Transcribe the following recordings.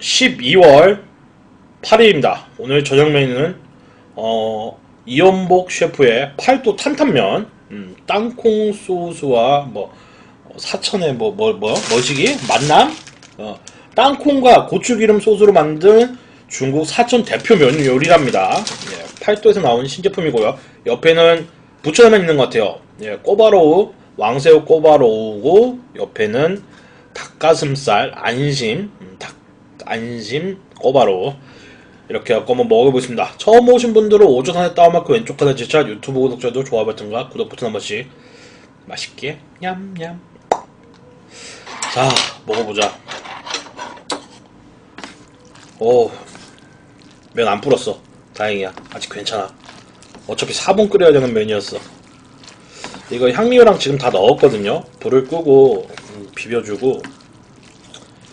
12월 8일입니다. 오늘 저녁 메뉴는 어, 이연복 셰프의 팔도 탄탄면, 음, 땅콩 소스와 뭐 어, 사천의 뭐뭐 뭐 뭐시기 만남, 어, 땅콩과 고추기름 소스로 만든 중국 사천 대표 면 요리랍니다. 예, 팔도에서 나온 신제품이고요. 옆에는 부처라면 있는 것 같아요. 예, 꼬바로우, 왕새우 꼬바로우고 옆에는 닭가슴살 안심, 음, 닭 안심 꼬바로우 이렇게 갖고 한번 먹어보겠습니다. 처음 오신 분들은 오전 안에 다운마크 왼쪽 하단 지차 유튜브 구독자도 좋아요 버튼과 구독 버튼 한 번씩. 맛있게. 냠냠. 자 먹어보자. 오면 안 불었어. 다행이야. 아직 괜찮아. 어차피 4분 끓여야 되는 면이었어. 이거 향미료랑 지금 다 넣었거든요. 불을 끄고 음, 비벼주고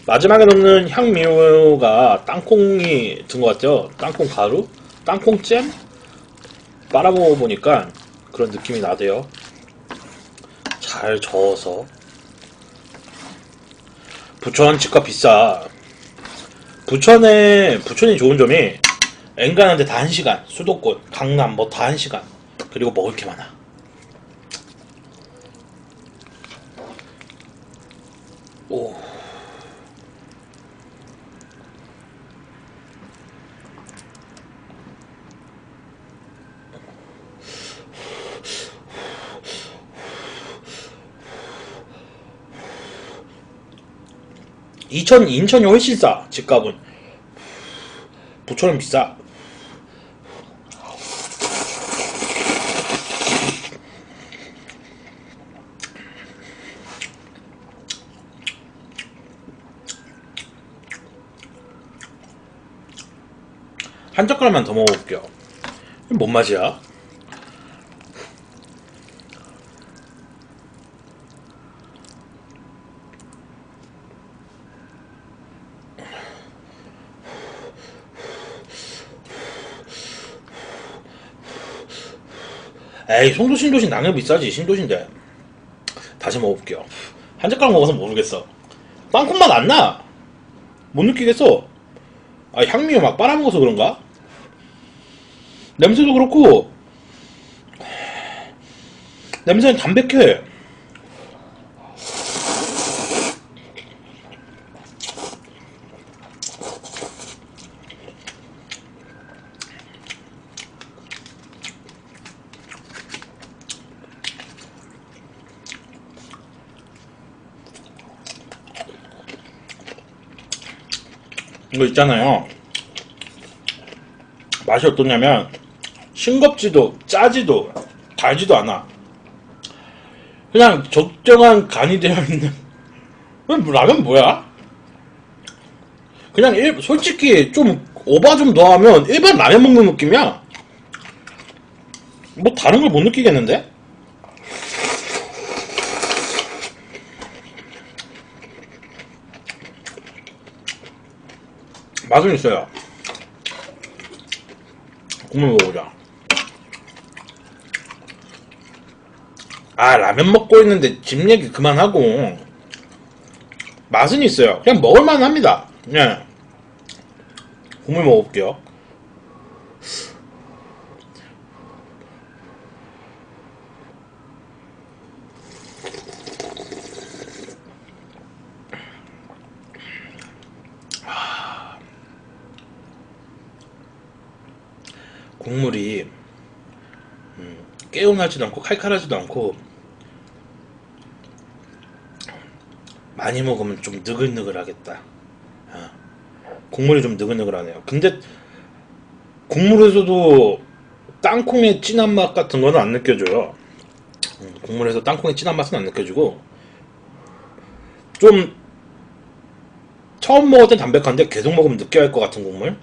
마지막에 넣는 향미료가 땅콩이 든 것 같아요. 땅콩 가루? 땅콩잼? 빨아먹어 보니까 그런 느낌이 나대요. 잘 저어서. 부천 집값 비싸. 부천에, 부천이 좋은 점이 엔간한데 다 1시간. 수도권, 강남 뭐다 1시간. 그리고 먹을 게 많아. 오. 이천 인천이 훨씬 싸 집값은. 부천은 비싸. 한 젓갈만 더 먹어볼게요. 뭔 맛이야? 에이 송도 신도시 당연 비싸지 신도시인데. 다시 먹어볼게요. 한 젓가락 먹어서 모르겠어. 땅콩 맛 안 나. 못 느끼겠어. 아 향미를 막 빨아먹어서 그런가? 냄새도 그렇고 냄새는 담백해 이거 있잖아요. 맛이 어떠냐면 싱겁지도 짜지도 달지도 않아. 그냥 적정한 간이 되어 있는. 라면 뭐야? 그냥 일, 솔직히 좀 오바 좀 더하면 일반 라면 먹는 느낌이야. 뭐 다른 걸 못 느끼겠는데? 맛은 있어요. 국물 먹어보자. 아, 라면 먹고 있는데 집 얘기 그만하고. 맛은 있어요. 그냥 먹을만 합니다. 예. 국물 먹어볼게요. 국물이 음, 개운하지도 않고 칼칼하지도 않고 많이 먹으면 좀 느글느글하겠다. 아, 국물이 좀 느글느글하네요. 근데 국물에서도 땅콩의 진한 맛 같은 거는 안 느껴져요. 음, 국물에서 땅콩의 진한 맛은 안 느껴지고 좀 처음 땐 담백한데 계속 먹으면 느끼할 것 같은 국물.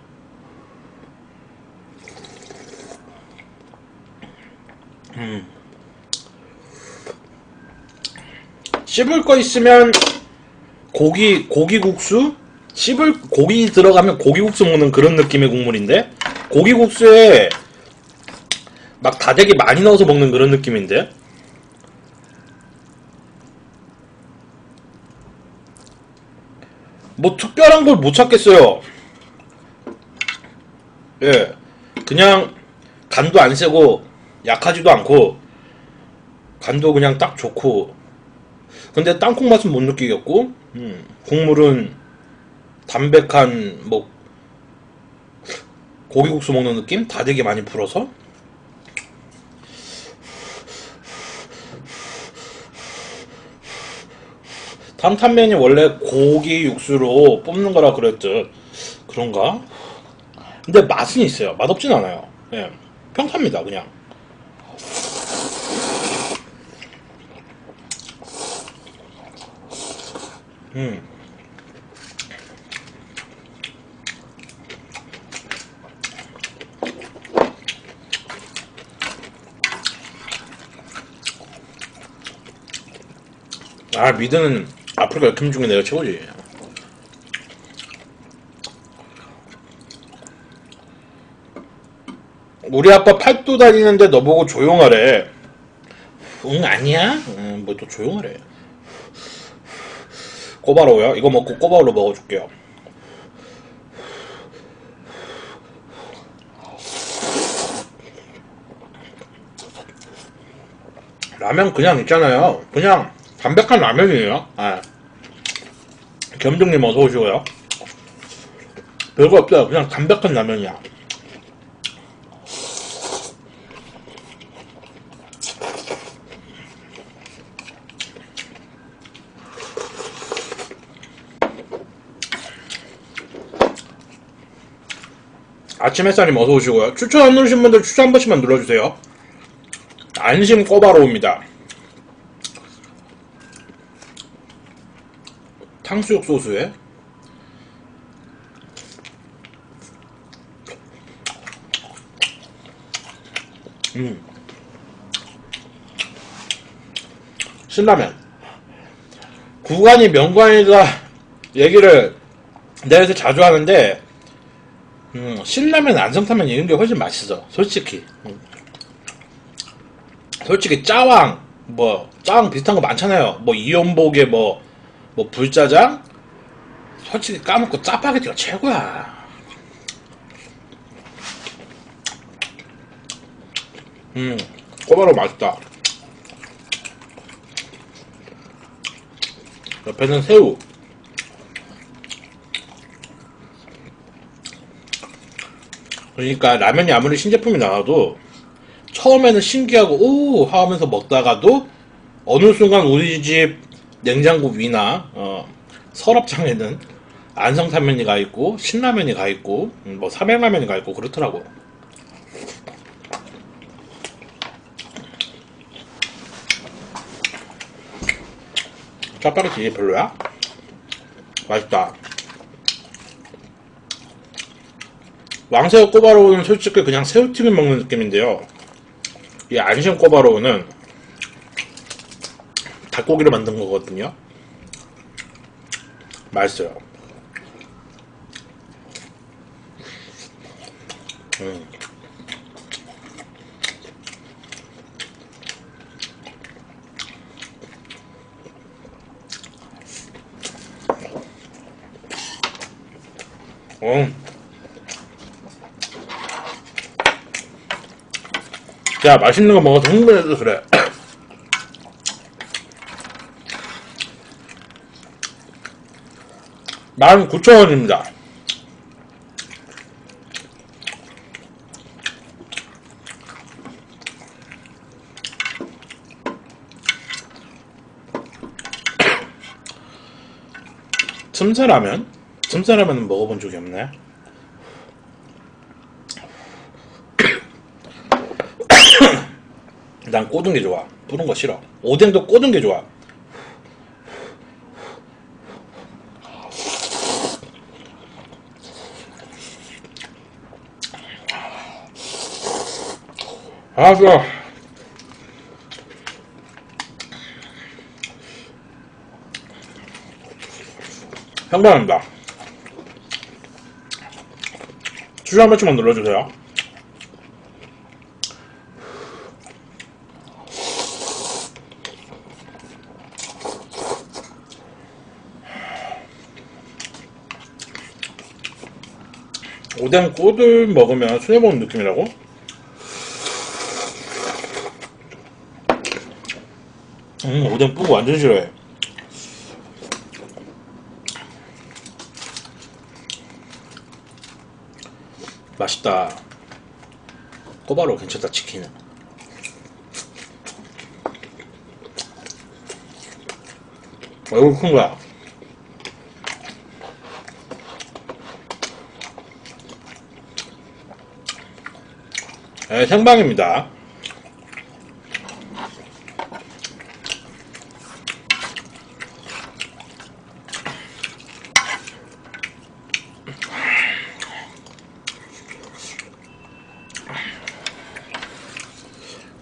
씹을 거 있으면 고기 고기 국수 씹을 고기 들어가면 고기 국수 먹는 그런 느낌의 국물인데 고기 국수에 막 다대기 많이 넣어서 먹는 그런 느낌인데 뭐 특별한 걸 못 찾겠어요. 예. 그냥 간도 안 세고 약하지도 않고 간도 그냥 딱 좋고 근데 땅콩 맛은 못 느끼겠고 음, 국물은 담백한 뭐 고기국수 먹는 느낌? 다되게 많이 불어서担탄면이 원래 고기 육수로 뽑는 거라 그랬듯 그런가? 근데 맛은 있어요. 맛없진 않아요. 예. 평타입니다, 그냥. 음. 아, 미드는 아프리카 역캠 중에 내가 최고지. 우리 아빠 팔도 다니는데 너보고 조용하래. 응, 아니야? 응, 뭐 또 조용하래. 꼬바로우요? 이거 먹고 꼬바로우 먹어줄게요. 라면 그냥 있잖아요. 그냥 담백한 라면이에요. 아. 겸정님 어서 오시고요. 별거 없어요. 그냥 담백한 라면이야. 아침 햇살님 어서 오시고요. 추천 안 누르신 분들 추천 한 번씩만 눌러주세요. 안심 꼬바로우입니다. 탕수육 소스에 음 신라면 구간이 명관이다 얘기를 요새 자주 하는데 음, 신라면 안성타면 이런 게 훨씬 맛있어 솔직히. 음. 솔직히 짜왕 뭐 짜왕 비슷한 거 많잖아요. 뭐 이연복에 뭐 뭐 불짜장? 솔직히 까먹고 짜파게티가 최고야. 음 꼬바로 맛있다. 옆에는 새우 그러니까 라면이 아무리 신제품이 나와도 처음에는 신기하고 오 하면서 먹다가도 어느 순간 우리 집 냉장고 위나 어, 서랍장에는 안성타면이 가 있고 신라면이 가 있고 음, 뭐 삼양라면이 가 있고 그렇더라고. 짜파게티 별로야? 맛있다. 왕새우 꼬바로우는 솔직히 그냥 새우튀김 먹는 느낌인데요. 이 안심 꼬바로우는 닭고기를 만든 거거든요. 맛있어요. 음. 음. 야, 맛있는 거 먹어서 흥분해서 그래. 19,000원입니다. 틈새라면? 틈새라면은 먹어본 적이 없네. 난 꼬든 게 좋아. 뿌른 거 싫어. 오뎅도 꼬든 게 좋아. 아, 좋아. 상관합니다. 추천 한 번씩만 눌러주세요. 오뎅 꿀을 먹으면 순회 먹는 느낌이라고? 음, 오뎅 뿌고 완전 싫어해. 맛있다. 꼬바로 괜찮다, 치킨은. 얼굴 큰 거야. 네, 생방입니다.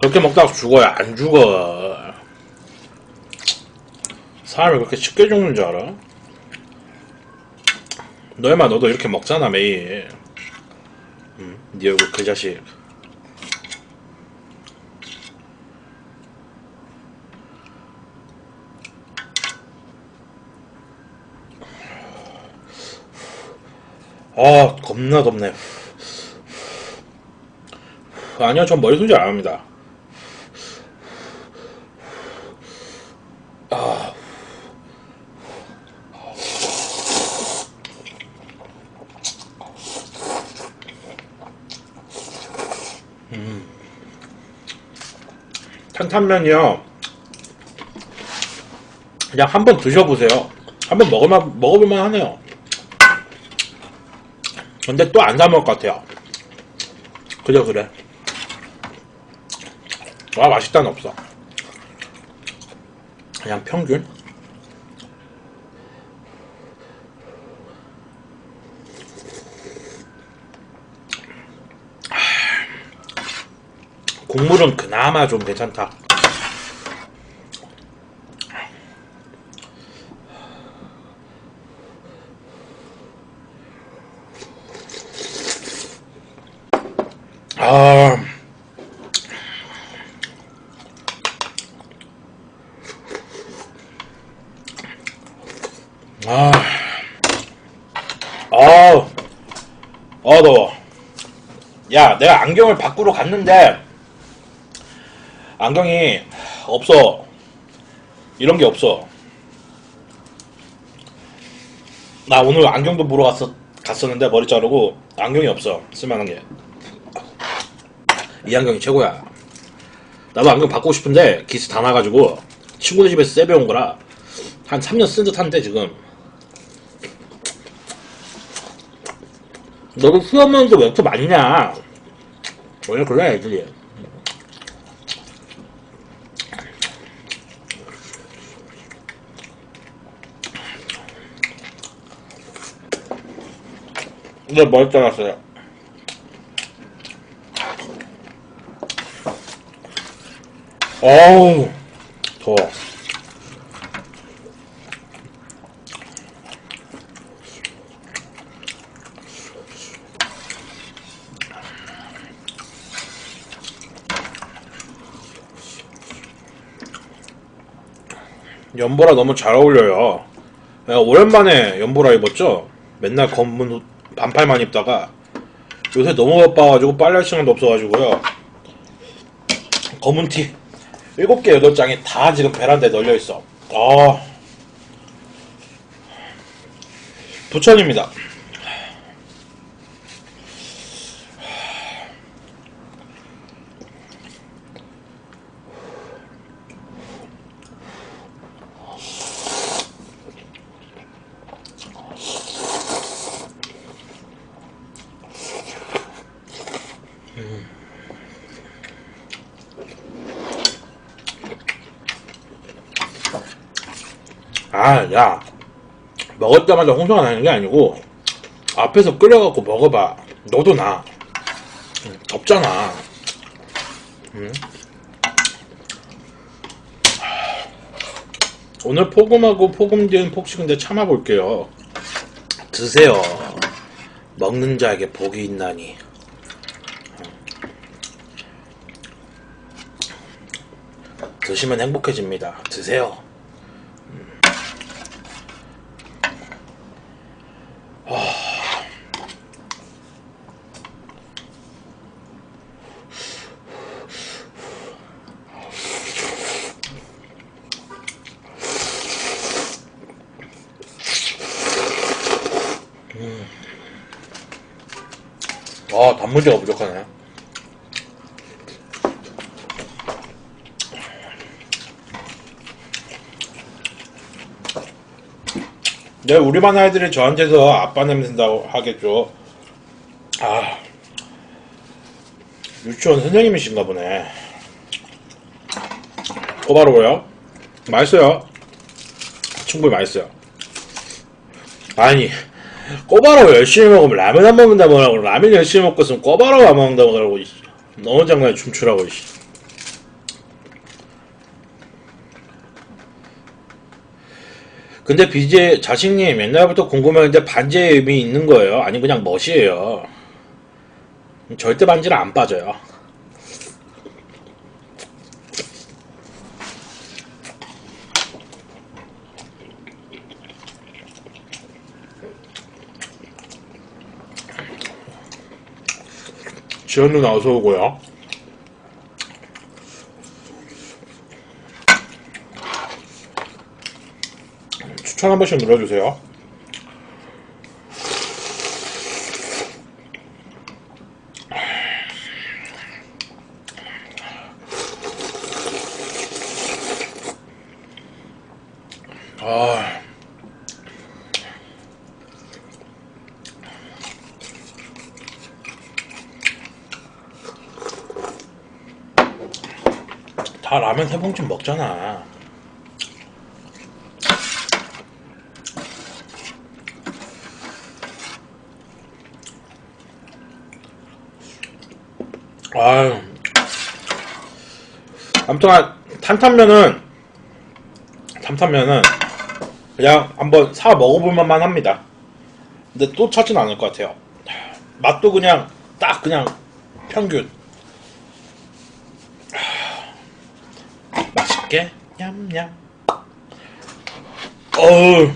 그렇게 먹다가 죽어요. 안 죽어. 사람이 그렇게 쉽게 죽는 줄 알아? 너희만 너도 이렇게 먹잖아 매일. 음, 네 얼굴 그 자식. 아 겁나 덥네. 아니요 전 머리 손질 안 합니다. 탄탄면이요. 그냥 한번 드셔보세요. 한번 먹을만, 먹어볼만 하네요. 근데 또 안 사 먹을 것 같아요. 그래, 그래. 와, 맛있다는 없어. 그냥 평균? 국물은 그나마 좀 괜찮다. 아. 아, 더워. 야, 내가 안경을 밖으로 갔는데, 안경이 없어. 이런 게 없어. 나 오늘 안경도 보러 갔었, 갔었는데, 머리 자르고, 안경이 없어. 쓸만한 게. 이 안경이 최고야. 나도 안경 바꾸고 싶은데 기스 다 나가지고 친구네 집에서 세배 온 거라 한 3년 쓴 듯한데 지금. 너도 수염면서 왜 이렇게 많냐? 원래 그래 애들이. 근데 머리 잘랐어요. 어우, 더워. 연보라 너무 잘 어울려요. 내가 오랜만에 연보라 입었죠? 맨날 검은 옷 반팔만 입다가 요새 너무 바빠가지고 빨래할 시간도 없어가지고요. 검은 티 7개, 8장이 다 지금 베란다에 널려 있어. 아. 부천입니다. 아, 야. 먹을 때마다 홍수가 나는 게 아니고, 앞에서 끓여갖고 먹어봐. 너도 나. 음, 덥잖아. 음. 오늘 포금하고 포금 뒤엔 폭식인데 참아볼게요. 드세요. 먹는 자에게 복이 있나니. 드시면 행복해집니다. 드세요. 아, 단무지가 부족하네. 네, 우리 반 아이들이 저한테서 아빠 냄새나고 하겠죠. 아, 유치원 선생님이신가 보네. 꼬바로워요? 맛있어요. 충분히 맛있어요. 아니, 꼬바로우 열심히 먹으면 라면 안 먹는다고 하고 라면 열심히 먹고 있으면 꼬바로우 안 먹는다고 하고 이씨. 너무 장난에 춤추라고 이씨. 근데 BJ 자식님 옛날부터 궁금했는데 반지의 의미 있는 거예요? 아니 그냥 멋이에요. 절대 반지는 안 빠져요. 지연 누나 어서 오고요. 추천 한 번씩 눌러주세요. 아. 봉지 먹잖아. 아유. 아무튼 아, 탄탄면은 탄탄면은 그냥 한번 사 먹어볼 만만 합니다. 근데 또 찾진 않을 것 같아요. 맛도 그냥 딱 그냥 평균. 맛있게 냠냠. 어우